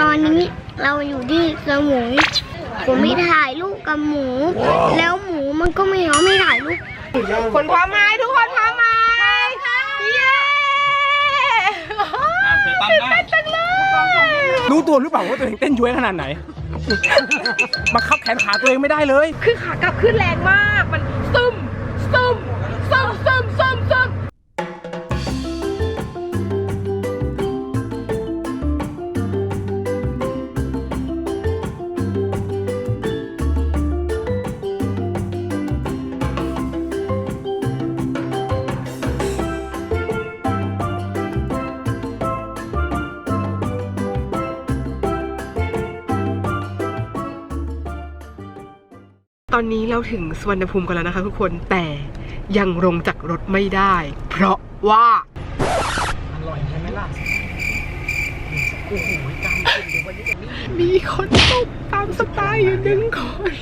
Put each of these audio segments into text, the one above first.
ตอนนี้เราอยู่ที่สมุยผมไม่ถ่ายรูปกับหมู แล้วหมูมันก็ไม่ยอมไม่ถ่ายรูปคนพร้อมไหมทุกคนพร้อมไหมเย้ตั้งจังเลยรู้ตัวหรือเปล่าว่าตัวเองเต้นย้วยขนาดไหนบังคับแขนขาตัวเองไม่ได้เลย คือขากลับขึ้นแรงมากมัน อนนี้เราถึงสวรรณภูมิกันแล้วนะคะทุกคนแต่ยังลงจากรถไม่ได้ เพราะว่าอร่อยใช่ไหมล่ะโอ้โหกล้ามขึ้นเดี๋ยววันนี้จะนี่มีคนตกตามสไตล์อยู่หนึ่งคน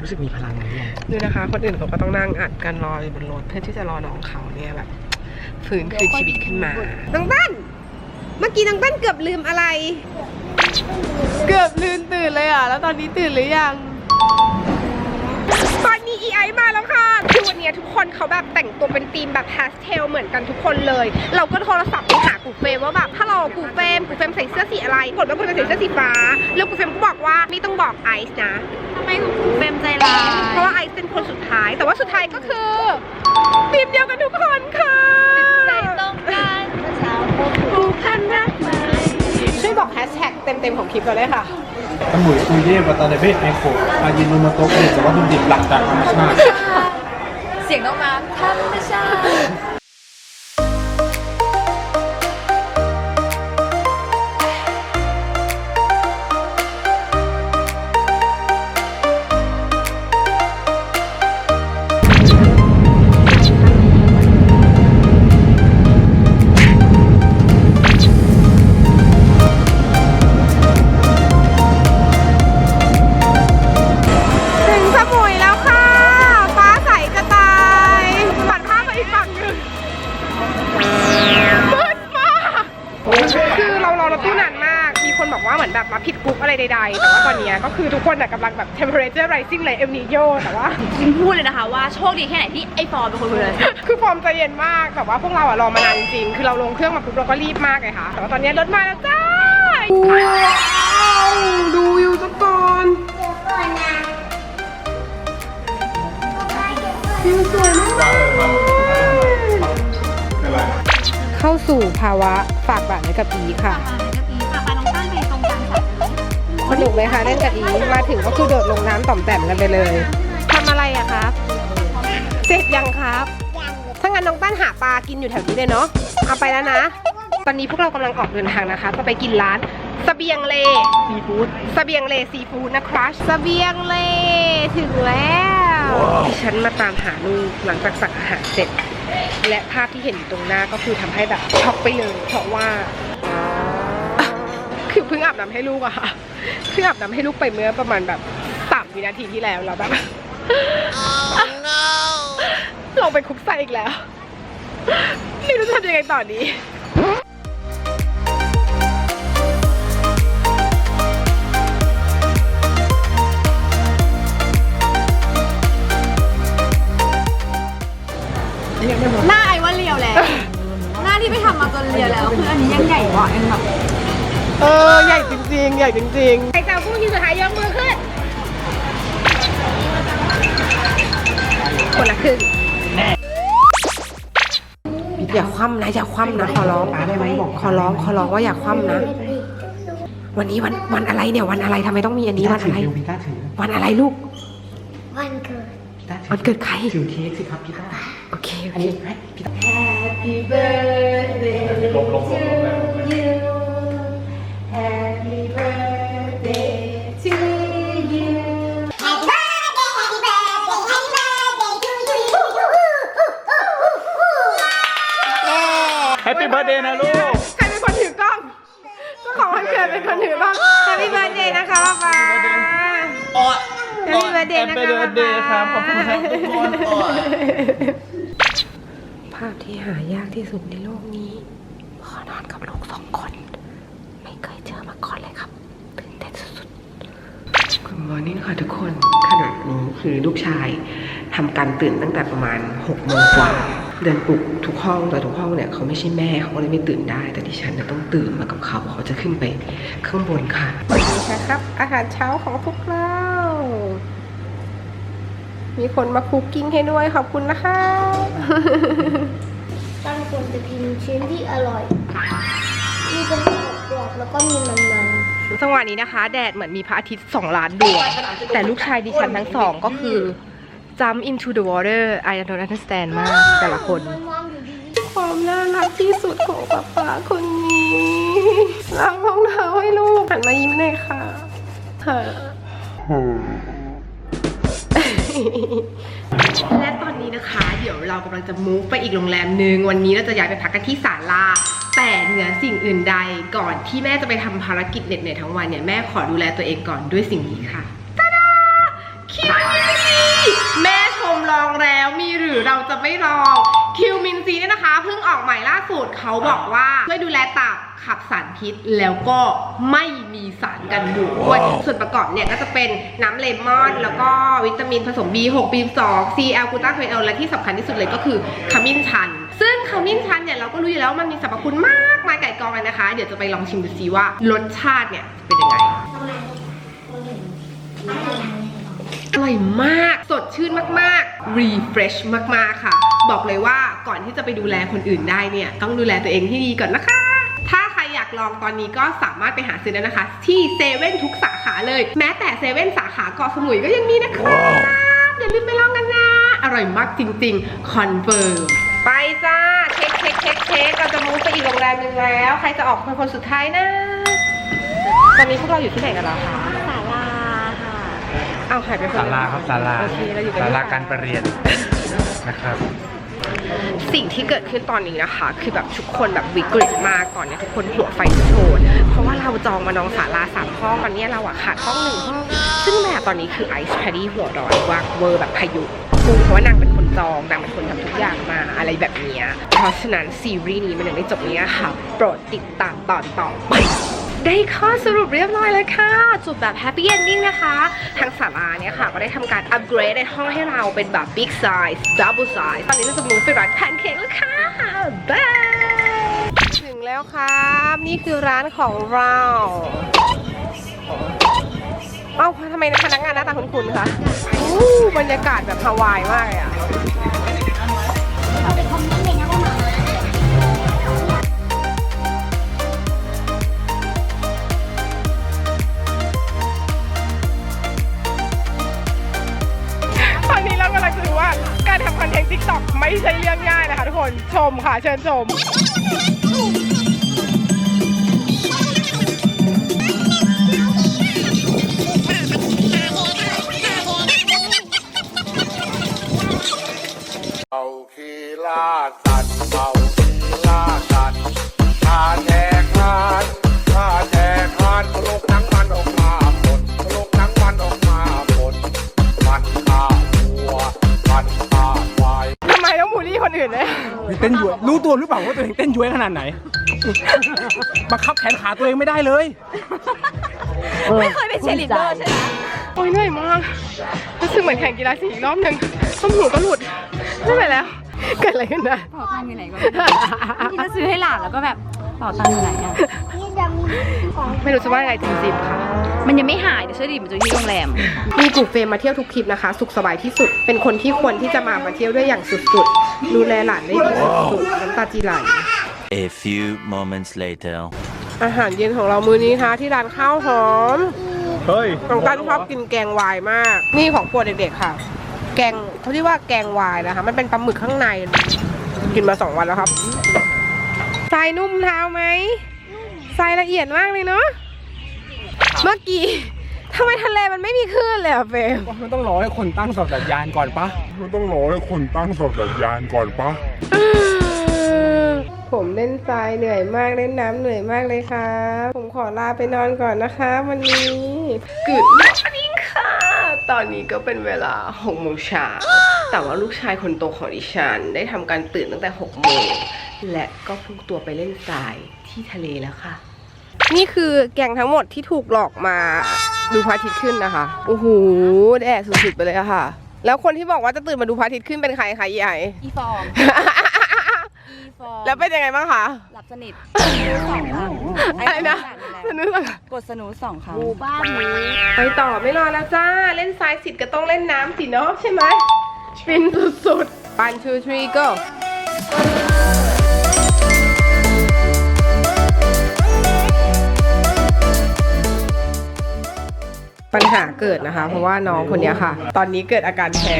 รู้สึกมีพลังอะไรยังดูนะคะคนอื่นเขาก็ต้องนั่งอัดกันรออยู่บนรถเพื่อที่จะรอน้องเขาเนี่ยแบบฟื้นคืนชีวิตขึ้นมาน้องตั้นเมื่อกี้น้องตั้นเกือบลืมอะไร เกือบลืมตื่นเลยอะ แล้วตอนนี้ตื่นหรือยัง ตอนนี้ EI มาแล้วค่ะคือวันนี้ทุกคนเขาแบบแต่งตัวเป็นธีมแบบพาสเทลเหมือนกันทุกคนเลย เราก็โทรศัพท์ไปหากูเฟมว่าแบบถ้าเรากูเฟมกูเฟมใส่เสื้อสีอะไรกดว่ากูเฟมใส่เสื้อสีฟ้า แล้วกูเฟมก็บอกว่าไม่ต้องบอกไอซ์นะทำไมกูเฟมใจร้ายเพราะว่าไอซ์เป็นคนสุดท้าย แต่ว่าสุดท้ายก็คือธีมเดียวกันทุกคนค่ะ ฮชแท็กเต็มๆของคลิปเราเลยค่ะสมุยคุยเย่วัตาเนเบะไอโคอายินโนโมโตะผลิตจากวัตถุดิบหลักจากธรรมชาติ เสียงต้องมาธรรมชาติ temperature rising เลยเอลนิโยแต่ว่า จริงพูดเลยนะคะว่าโชคดีแค่ไหนที่ไอ้ฟอร์มเป็นคนพูดเลย คือฟอร์มใจเย็นมากแต่ว่าพวกเราอะรอมานานจริงๆคือเราลงเครื่องมาปุ๊บเราก็รีบมากเลยค่ะ แต่ว่าตอนนี้รถมาแล้วจ้าว้าวดูวิวซะก่อนวิวสวยมากเข้าสู่ภาวะฝากบาทไว้กับอีค่ะ สนุกไหมคะเล่นกับอีมาถึงก็คือโดดลงน้ำต่อมแต้มกันไปเลยทำอะไรอะครับ เสร็จยังครับ ถ้างั้นน้องตั้นหาปลากินอยู่แถวนี้เลยเนาะ เอาไปแล้วนะ ตอนนี้พวกเรากำลังออกเดินทางนะคะ จะไปกินร้านเสบียงเลซีฟู้ดเสบียงเลซีฟู้ดนะครับเสบียงเลถึงแล้วดิฉันมาตามหาลูกหลังจากสั่งอาหารเสร็จ และภาพที่เห็นอยู่ตรงหน้าก็คือทำให้แบบช็อกไปเลยเพราะว่าคือ เพิ่งอาบน้ำให้ลูกอะค่ะเพิ่งอาบน้ำให้ลูกไปเมื่อประมาณแบบสามวินาทีที่แล้วแล้วแบบลงไปคุกไส้อีกแล้ว ไม่รู้จะทำยังไงต่อดีหน้าไอ้ว่าเรียวแล้ว หน้าที่ไปทำมาจนเรียวแล้ว คืออันนี้ยังใหญ่กว่าเองแบบ เออใหญ่จริงๆ ใหญ่จริงๆใครจะเอาผู้ที่สุดท้ายยกมือขึ้น คนละครึ่งอย่าคว่ำนะอย่าคว่ำนะขอร้องได้ไหมบอกขอร้องขอร้องว่าอย่าคว่ำนะ วันนี้วันวันอะไรเนี่ยวันอะไรทำไมต้องมีอันนี้วันอะไร พี่ต้าถือวันอะไรลูกวันเกิดพี่ต้าถืวันเกิดใครถือเค้กสิครับพี่ต้าโอเคโออันเคนี้ให้พี่ต้า Happy birthday ลงลงลงลงแล้ว you Happy birthday to you แฮปปี้เบิร์ดเดย์นะลูก ใครเป็นคนถือกล้องเจ้าของวันเกิดเป็นคนถือกล้อง Happy birthday นะคะป๊าป๊า Happy birthday นะคะ Happy birthday ครับขอบคุณครับทุกคนภาพที่หายากที่สุดในโลกนี้ขอนอนกับลูกสองคน ไม่เคยเจอมาก่อนเลยครับ morning ค่ะทุกคนขณะนี้คือลูกชายทำการตื่นตั้งแต่ประมาณ6โมงกว่าเดินปลุกทุกห้องแต่ทุกห้องเนี่ยเขาไม่ใช่แม่เขาก็เลยไม่ตื่นได้ แต่ดิฉันน่ะต้องตื่นมากับเขาเพราะเขาจะขึ้นไปข้างบนค่ะนี่ครับ อาหารเช้าของพวกเรามีคนมาคุกกิ้งให้ด้วยขอบคุณนะคะตั้งคนจะกินชิ้นที่อร่อย มีกระดูกกรอบแล้วก็มีมันๆ จังหวะนี้นะคะ แดดเหมือนมีพระอาทิตย์สองล้านดวงแต่ลูกชายดิฉันทั้งสองก็คือ jump into the water I don't understand มากแต่ละคนมันมองอยู่ดีความน่ารักที่สุดของป๊าป๊าคนนี้ล้างรองเท้าให้ลูกหันมายิ้มหน่อยค่ะเธอและตอนนี้นะคะ เดี๋ยวเรากำลังจะมูฟไปอีกโรงแรมหนึ่งวันนี้เราจะย้ายไปพักกันที่ศาลาแต่ เหนือสิ่งอื่นใดก่อนที่แม่จะไปทำภารกิจเหน็ดๆทั้งวันเนี่ยแม่ขอดูแลตัวเองก่อนด้วยสิ่งนี้ค่ะตาดาคิวแม่ชมลองแล้วมีหรือเราจะไม่ลอง คิวมินซีเนี่ยนะคะเพิ่งออกใหม่ล่าสุดเขาบอกว่าช่วยดูแลตับขับสารพิษแล้วก็ไม่มีสารกันบูดด้วย ส่วนประกอบเนี่ยก็จะเป็นน้ำเลมอน แล้วก็วิตามินผสม B6 B2 C แอลกูตาโคเอลและที่สำคัญที่สุดเลยก็คือขมิ้นชัน ซึ่งขมิ้นชันเนี่ยเราก็รู้อยู่แล้วว่ามันมีสรรพคุณมากมายไก่กองเลยนะคะ เดี๋ยวจะไปลองชิมดูซิว่ารสชาติเนี่ยจะเป็นยังไงอ ร่อยมาก สดชื่นมากๆ refresh มากๆค่ะ บอกเลยว่าก่อนที่จะไปดูแลคนอื่นได้เนี่ย ต้องดูแลตัวเองให้ดีก่อนนะคะ ถ้าใครอยากลองตอนนี้ก็สามารถไปหาซื้อได้นะคะ ที่เซเว่นทุกสาขาเลย แม้แต่เซเว่นสาขาเกาะสมุยก็ยังมีนะคะ อย่าลืมไปลองกันนะ อร่อยมากจริงๆคอนเฟิร์มไปจ้าเช็คเช็คเช็คเช็คเราจะมูฟไปอีกโรงแรมหนึ่งแล้ว ใครจะออกเป็นคนสุดท้ายนะ ตอนนี้พวกเราอยู่ที่ไหนกันแล้วคะศาลาค่ะ เอาหายไปคนศาลาครับศาลาโอเคเราอยู่กันศาที่ลาการประเรียนนะครับ สิ่งที่เกิดขึ้นตอนนี้นะคะ คือแบบทุกคนแบบวิกฤตมากตอนเนี้ยทุกคนหัวไฟโชนเพราะว่าเราจองมานองศาลาสามห้องตอนเนี้ยเราอะขาดห้องหนึ่งห้องซึ่งแบบตอนนี้คือไอซ์แพดดี้หัวร้อนวากเวอร์แบบพายุคือเพราะว่านางเป็นคนจองนางเป็นคนทำทุกอย่างมาอะไรแบบเนี้ยเพราะฉะนั้นซีรีส์นี้มันยังไม่จบเนี้ยค่ะ โปรดติดตามตอนต่อไป ได้ข้อสรุปเรียบร้อยแล้วค่ะจบแบบแฮปปี้เอนดิ้งนะคะ ทางศาลาเนี่ยค่ะ ก็ได้ทำการอัปเกรดในห้องให้เราเป็นแบบ big size double size ตอนนี้เราจะมูฟไปร้านแพนเค้กแล้วค่ะบายถึงแล้วครับ นี่คือร้านของเราเอ้าทำไมพนักงานหน้าตาคุ้นๆคะอู้บรรยากาศแบบฮาวายมากเลยอะ คอนเทนต์ทิกตอกไม่ใช่เรื่องง่ายนะคะทุกคนชมค่ะเชิญชม วหรือเปล่าว่าตัวเองเต้นย้วยขนาดไหนบังคับแขนขาตัวเองไม่ได้เลย ไม่เคยเป็นเชลิเดอร์ใช่ไหมโอ้ยเหนื่อยมากรู้สึกเหมือนแข่งกีฬาสีอีกรอบหนึ่งต้มหูก็หลุดไม่ไหวแล้ว เกิดอะไรขึ้นนะ เป๋าตังค์อยู่ไหนก็ไม่รู้ที่จะซื้อให้หลานแล้วก็แบบเป๋าตังค์อยู่ไหนอะนี่ จะมีของไม่รู้จะว่าไงจริงๆค่ะ มันยังไม่หายเดี๋ยวช่วยดิมันจะอยู่ที่โรงแรม มีกลุ่มเฟรมมาเที่ยวทุกทริปนะคะ สุขสบายที่สุด เป็นคนที่ควรที่จะมามาเที่ยวด้วยอย่างสุดๆ ดูแลหลานได้ดีสุดๆน้ำตาจีไหล A few moments later. อาหารเย็นของเรามื้อนี้นะคะที่ร้านข้าวหอม เฮ้ยน้องตั้นชอบกินแกงวายมาก นี่ของโปรดเด็กๆค่ะ แกงเขาเรียกว่าแกงวายนะคะ มันเป็นปลาหมึกข้างใน กินมาสองวันแล้วครับทรายนุ่มเท้าไหม ทรายละเอียดมากเลยเนาะ เมื่อกี้ทำไมทะเลมันไม่มีคลื่นเลยอะเฟรมมันต้องรอให้คนตั้งสัญญาณก่อนปะมันต้องรอให้คนตั้งสัญญาณก่อนปะผมเล่นทรายเหนื่อยมากเล่นน้ำเหนื่อยมากเลยครับ ผมขอลาไปนอนก่อนนะคะ วันนี้ก o ดมอร์นิ่งค่ะ ตอนนี้ก็เป็นเวลา6โมงเช้าแต่ว่าลูกชายคนโตของดิฉัน ได้ทำการตื่นตั้งแต่6โมงและก็พุ่งตัวไปเล่นทรายที่ทะเลแล้วค่ะ นี่คือแกงทั้งหมดที่ถูกหลอกมาดูพระอาทิตย์ขึ้นนะคะ โอ้โห แดดสุดๆไปเลยอะค่ะ แล้วคนที่บอกว่าจะตื่นมาดูพระอาทิตย์ขึ้นเป็นใครคะยายอีฟอร์มอีฟอร์มแล้วเป็นยังไงบ้างคะ หลับสนิทสองครั้งอะไรนะสนุกอะกดสนูสองครั้งไปต่อไม่รอแล้วจ้า เล่นทรายสิทธิ์ก็ต้องเล่นน้ำสิเนาะใช่ไหมฟินสุดๆ one two three go ปัญหาเกิดนะคะ เพราะว่าน้องคนเนี้ยค่ะ ตอนนี้เกิดอาการแพ้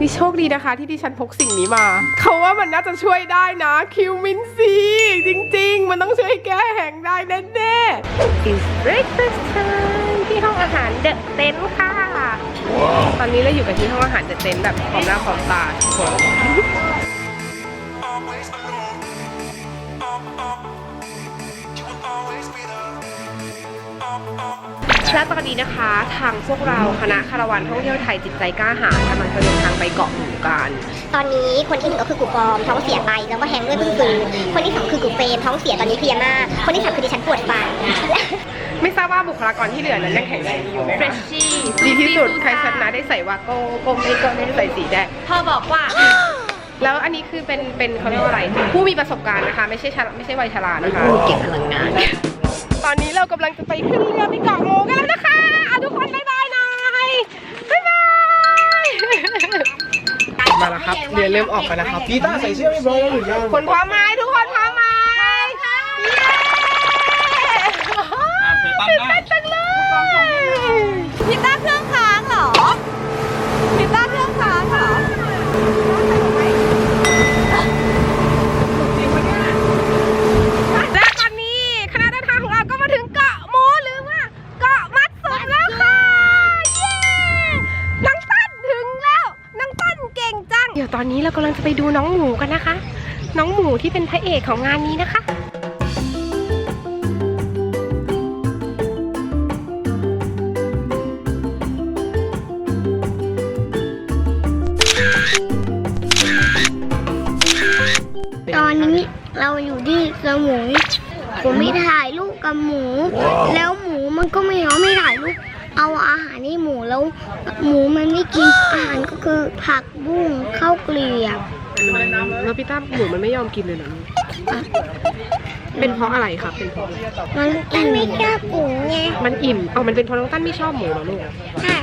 นี่โชคดีนะคะ ที่ดิฉันพกสิ่งนี้มา เขาว่ามันน่าจะช่วยได้นะคิวมินซีจริง ๆ มันต้องช่วยแก้แห้งได้แน่ ๆ It's breakfast time ที่ห้องอาหารเดอะเต็นค่ะ ตอนนี้เราอยู่กันที่ห้องอาหารเดอะเต็นแบบพร้อมหน้าพร้อมตา และตอนนี้นะคะทางพวกเราคณะคาราวานท่องเที่ยวไทยจิตใจกล้าหาญกำลังจะเดินทางไปเกาะหมูกัน ตอนนี้คนที่หนึ่งก็คือกูปอมท้องเสียไปแล้วก็แฮงก์ด้วยเพิ่งฟื้นคนที่สองคือกูเฟรมท้องเสียตอนนี้เพลียมากคนที่สามคือดิฉันปวดฟันไม่ทราบว่าบุคลากรที่เหลือนั้นยังแข็งแรงดีอยู่ไหมคะดีที่สุดใครชนะได้ใส่วาโก้โกไม่ก็ได้ใส่สีแดงพ่อบอกว่าแล้วอันนี้คือเป็นเป็นเขาเรียกว่าอะไร ผู้มีประสบการณ์นะคะ ไม่ใช่ชราไม่ใช่วัยชรานะคะเก็บพลังงาน ตอนนี้เรากำลังจะไปขึ้นเรือไปเกาะโมกันแล้วนะคะอะทุกคนบ๊ายบายหน่อยบ๊ายบาย มาแล้วครับเรือเริ่มออกกันนะครับกีตาร์ใส่เสื้อไม่บร้อยแล้วหรือยังคนพร้อมไหมทุกคนพร้อมไหมเย้ตื่นเต้นจังเลยพิต้าเครื่องค้างเหรอพิต้าเครื่องค้างเหรอ และตอนนี้คณะเดินทางของเราก็มาถึงเกาะหมูหรือว่าเกาะมัดสุมแล้วค่ะ เย้น้องตั้นถึงแล้วน้องตั้นเก่งจัง เดี๋ยวตอนนี้เรากำลังจะไปดูน้องหมูกันนะคะ น้องหมู ที่เป็นพระเอกของงานนี้นะคะตอนนี้เราอยู่ที่สมุยผมไม่ถ่ายรูปกับหมู แล้วหมูมันก็ไม่ยอมไม่ถ่ายรูปเอาอาหารให้หมูแล้ว หมูมันไม่กินอาหารก็คือผักบุ้งข้าวเกลียบ แล้วพี่ตั้มหมูมันไม่ยอมกินเลยเหรอเป็นเพราะอะไรครับเป็นเพราะอะไรมันกินไม่กล้าปูไงมันอิ่มเอามันเป็นเพราะน้องตั้นไม่ชอบหมูเหรอลูกใช่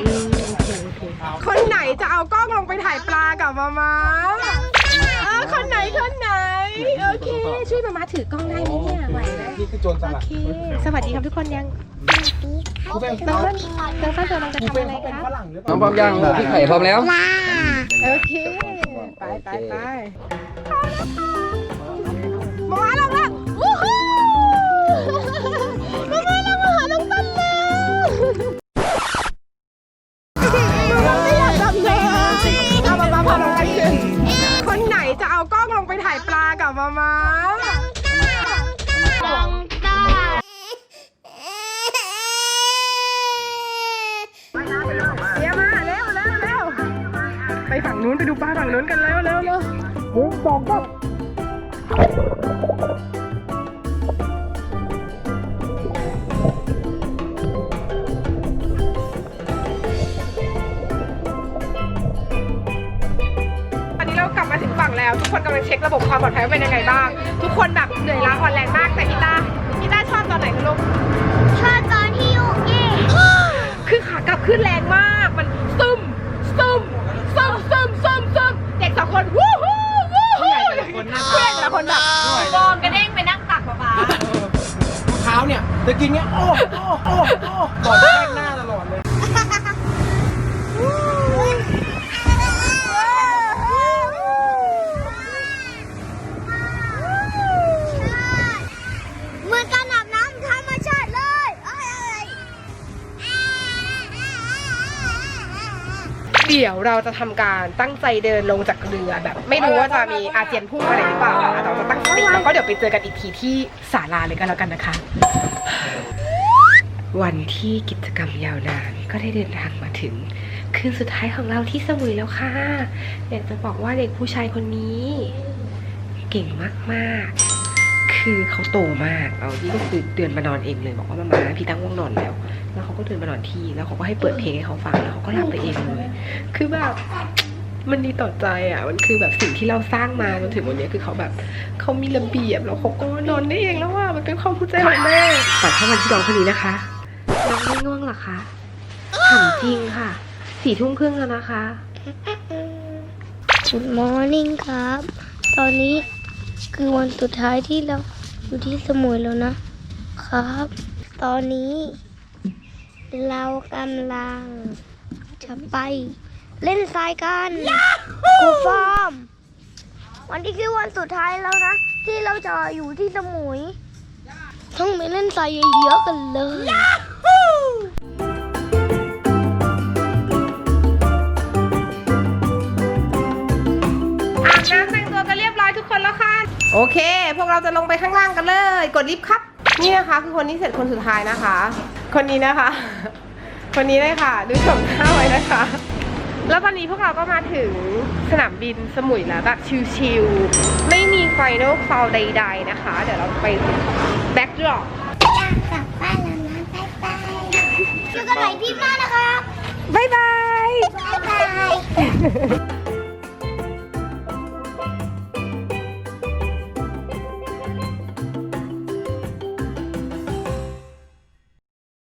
คนไหนจะเอากล้องลงไปถ่ายปลากับมามาเออคนไหนคนไหนโอเค ช่วยมามาถือกล้องได้ไหมเนี่ยไหวไหมนี่คือโจรสลัดโอเคสวัสดีครับทุกคนยังกูเป็นน้องตั้นน้องตั้นกำลังจะทำอะไรเป็นคะฝรั่งหรือเปน้อล่างพร้อมยังพี่ไข่พร้อมแล้วลาโอเค ไปไปไปมามาลงแล้ววู้ฮู้มามาลงมาหาน้องตั้นแล้วน้องไม่อยากทำเลยเอามามาพาน้องตั้นขึ้นคนไหนจะเอากล้องลงไปถ่ายปลากับมามา นู้นไปดูปลาฝั่งนู้นกันเร็วเร็วเร็วหนึ่งสองสามตอนนี้เรากลับมาถึงฝั่งแล้ว ทุกคนกำลังเช็คระบบความปลอดภัยว่าเป็นยังไงบ้าง ทุกคนแบบเหนื่อยล้าอ่อนแรงมากแต่พี่ต้าพี่ต้าชอบตอนไหนคะลูก ชอบตอนที่อยุกยี่คือขากลับขึ้นแรงมากมันซึมซึมซึมซึมซึมซึมเด็กสองคนวู้ฮู้วู้ฮู้ผู้ใหญ่แต่ละคนน่า ผู้ใหญ่แต่ละคนแบบฟองกระเด้งไปนั่งตักป๊าป๊าเท้าเนี่ยจะกินเงี้ยโอ้โอ้โอ้โอ้ เดี๋ยวเราจะทำการตั้งใจเดินลงจากเรือแบบ ไม่รู้ว่าจะมีอาเจียนพุ่งอะไรหรือเปล่านะคะแต่เราจะตั้งสติแล้วก็เดี๋ยวไปเจอกันอีกทีที่ศาลาเลยกันแล้วกันนะคะ วันที่กิจกรรมยาวนานก็ได้เดินทางมาถึง คืนสุดท้ายของเราที่สมุยแล้วค่ะอยากจะบอกว่าเด็กผู้ชายคนนี้ เก่งมากๆ คือเขาโตมาก เอานี่ก็คือเดือนมานอนเองเลยบอกว่ามามาพี่ตั้งง่วงนอนแล้ว แล้วเขาก็ตื่นมานอนทีแล้วเขาก็ให้เปิดเพลงให้เขาฟังแล้วเขาก็หลับไปเองเลย คือแบบมันดีต่อใจอะ มันคือแบบสิ่งที่เราสร้างมาจนถึงวันนี้คือเขาแบบเขามีระเบียบแล้วเขาก็นอนได้เองแล้วว่ามันเป็นความภูมิใจของแม่ก่อนเข้ามาที่น้องคนนี้นะคะน้องไม่ง่วงเหรอคะถามจริงค่ะ สี่ทุ่มครึ่งแล้วนะคะ Good morning ครับ ตอนนี้ คือวันสุดท้ายที่เราอยู่ที่สมุยแล้วนะครับ ตอนนี้ เรากำลังจะไปเล่นทรายกันกูฟอร์ม วันนี้คือวันสุดท้ายแล้วนะ ที่เราจะอยู่ที่สมุย ต้องไปเล่นทรายเยอะๆกันเลย โอเค พวกเราจะลงไปข้างล่างกันเลย กดลิฟต์ครับ นี่นะคะคือคนที่เสร็จคนสุดท้ายนะคะ คนนี้นะคะ คนนี้เลยค่ะ ดูชมหน้าไว้นะคะ แล้วตอนนี้พวกเราก็มาถึงสนามบินสมุยแล้วแบบชิลๆ ไม่มีไฟนอลฟาวใด ๆ นะคะ เดี๋ยวเราไปแบ็กดรอปกลับบ้านแล้วนะบ๊ายบายเจอกันใหม่ที่หน้านะครับบ๊ายบายบ๊ายบาย